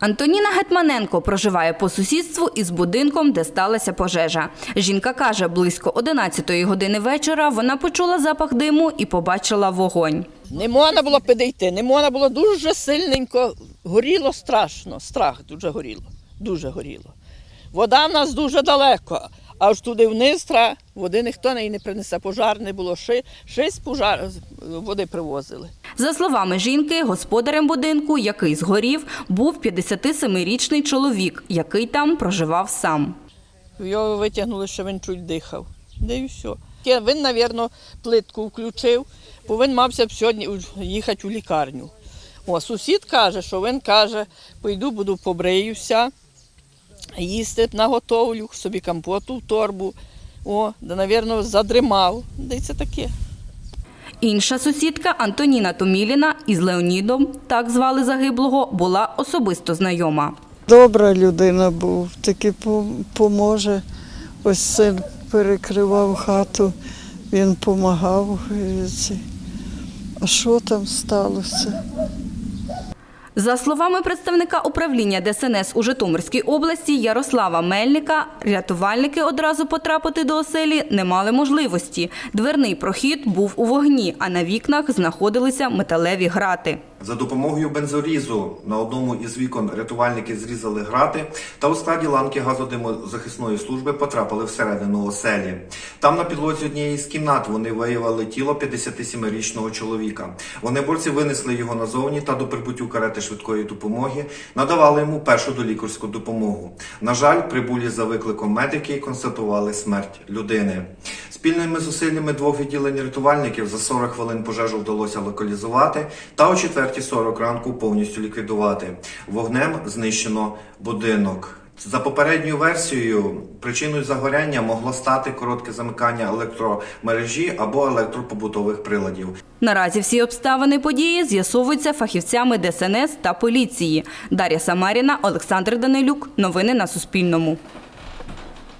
Антоніна Гетманенко проживає по сусідству із будинком, де сталася пожежа. Жінка каже, близько 11 години вечора вона почула запах диму і побачила вогонь. Не можна було підійти, не можна було дуже сильненько. Горіло страшно, страх дуже горіло, дуже горіло. Вода в нас дуже далеко, аж туди вниз тра, води ніхто не принесе. Пожар не було, ши, шість пожар води привозили. За словами жінки, господарем будинку, який згорів, був 57-річний чоловік, який там проживав сам. Його витягнули, що він чуть дихав. Да і все. Він, мабуть, плитку включив, бо мався б сьогодні їхати у лікарню. О, сусід каже, що він каже, пойду, буду побриюся, їсти наготовлю, собі компоту в торбу. О, да, мабуть, задримав. Й це таке. Інша сусідка Антоніна Томіліна із Леонідом, так звали загиблого, була особисто знайома. Добра людина був, таки поможе. Ось син перекривав хату, він допомагав. А що там сталося? За словами представника управління ДСНС у Житомирській області Ярослава Мельника, рятувальники одразу потрапити до оселі не мали можливості. Дверний прохід був у вогні, а на вікнах знаходилися металеві грати. За допомогою бензорізу на одному із вікон рятувальники зрізали грати та у складі ланки газодимозахисної служби потрапили всередину оселі. Там на підлозі однієї з кімнат вони виявили тіло 57-річного чоловіка. Вогнеборці винесли його назовні та до прибуттю карети швидкої допомоги надавали йому першу долікарську допомогу. На жаль, прибулі за викликом медики констатували смерть людини. Спільними зусиллями двох відділень рятувальників за 40 хвилин пожежу вдалося локалізувати та о 4.40 ранку повністю ліквідувати. Вогнем знищено будинок. За попередньою версією, причиною загоряння могло стати коротке замикання електромережі або електропобутових приладів. Наразі всі обставини події з'ясовуються фахівцями ДСНС та поліції. Дар'я Самаріна, Олександр Данилюк. Новини на Суспільному.